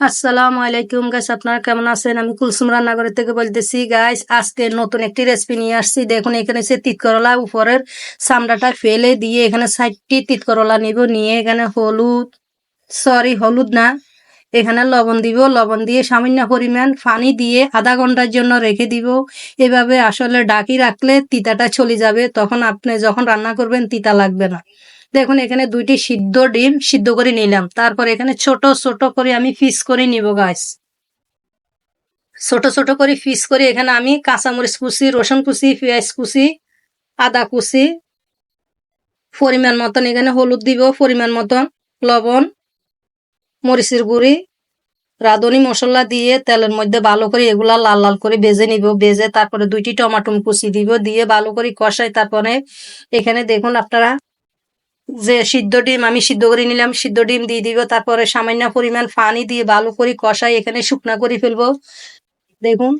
আসসালামু আলাইকুম গাইস আপনারা কেমন আছেন? আমি কুলসুম রান্নাঘরের থেকে বলতেছি গাইস আজকে নতুন একটি রেসিপি নিয়ে আসছি। দেখুন, এখানে সে তিত করলা উপরের চামড়াটা ফেলে দিয়ে এখানে সাইডটি তিত করলা নিব। নিয়ে এখানে হলুদ সরি হলুদ না, এখানে লবণ দিব। লবণ দিয়ে সামান্য পরিমাণ পানি দিয়ে আধা ঘণ্টার জন্য রেখে দিব। এভাবে আসলে ডাকি রাখলে তিতাটা চলে যাবে। তখন আপনি যখন রান্না করবেন, তিতা লাগবে না। দেখুন, এখানে দুইটি সিদ্ধ ডিম সিদ্ধ করে নিলাম। তারপর এখানে ছোট ছোট করে আমি ফিস করে নিব গাছ ছোট ছোট করে ফিস করে এখানে আমি কাঁচামরিচ কুচি, রসুন কুচি, পেঁয়াজ কুচি, আদা কুচি, পরিমাণ মতন এখানে হলুদ দিব, পরিমাণ মতন লবণ, মরিচের গুঁড়ি, রাঁধুনি মশলা দিয়ে তেলের মধ্যে ভালো করে এগুলা লাল লাল করে বেজে নিব। বেজে তারপরে দুইটি টমাটো কুচি দিব, দিয়ে ভালো করে কষাই তারপরে এখানে দেখুন আপনারা যে সিদ্ধ ডিম আমি সিদ্ধ করে নিলাম, সিদ্ধ ডিম দিয়ে দিব, তারপরে সামান্য পরিমাণ পানি দিয়ে ভালো করে কষাই এখানে শুকনা করে ফেলব। দেখুন।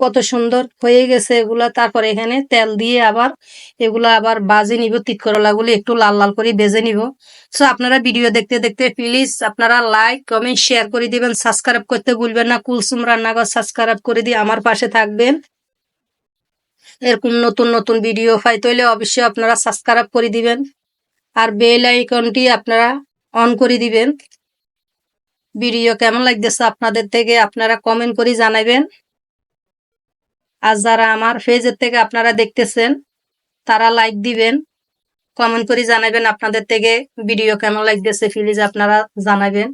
কত সুন্দর হয়ে গেছে এগুলা। তারপরে এখানে তেল দিয়ে আবার এগুলা আবার বাজে নিব, তিত করলাগুলি একটু লাল লাল করে বেজে নিব। সো আপনারা ভিডিও দেখতে দেখতে প্লিজ আপনারা লাইক কমেন্ট শেয়ার করে দিবেন। সাবস্ক্রাইব করতে ভুলবেন না। কুলসুম রান্নাঘর সাবস্ক্রাইব করে দিয়ে আমার পাশে থাকবেন। এরকম নতুন নতুন ভিডিও পাই তৈলে অবশ্যই আপনারা সাবস্ক্রাইব করে দিবেন। আর বেল আইকনটি আপনারা অন করে দিবেন। ভিডিও কেমন লাগতেছে আপনাদের থেকে আপনারা কমেন্ট করে জানাবেন আর যারা আমার ফেজের থেকে আপনারা দেখতেছেন, তারা লাইক দিবেন। কমেন্ট করে জানাবেন আপনাদের থেকে। ভিডিও কেমন লাগতেছে প্লিজ আপনারা জানাবেন।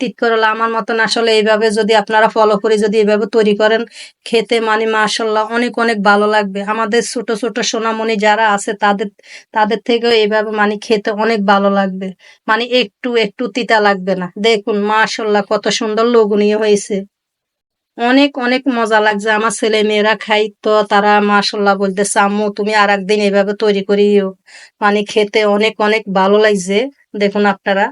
তিত করলা আমার মতন আসলে এইভাবে যদি আপনারা ফলো করে যদি এইভাবে তৈরি করেন, খেতে মানে মাসাল্লাহ অনেক অনেক ভালো লাগবে। আমাদের ছোট ছোট সোনামণি যারা আছে তাদের তাদের থেকেও এইভাবে মানে খেতে অনেক ভালো লাগবে। মানে একটু একটু তিতা লাগবে না। দেখুন মাসাল্লাহ কত সুন্দর লোভনীয় হয়েছে। অনেক অনেক মজা লাগছে। আমার ছেলে মেয়েরা খাই তো তারা মাসাল্লাহ বলতেছে, আম্মু, তুমি আর একদিন এভাবে তৈরি করিও। মানে খেতে অনেক অনেক ভালো লাগছে। দেখুন আপনারা।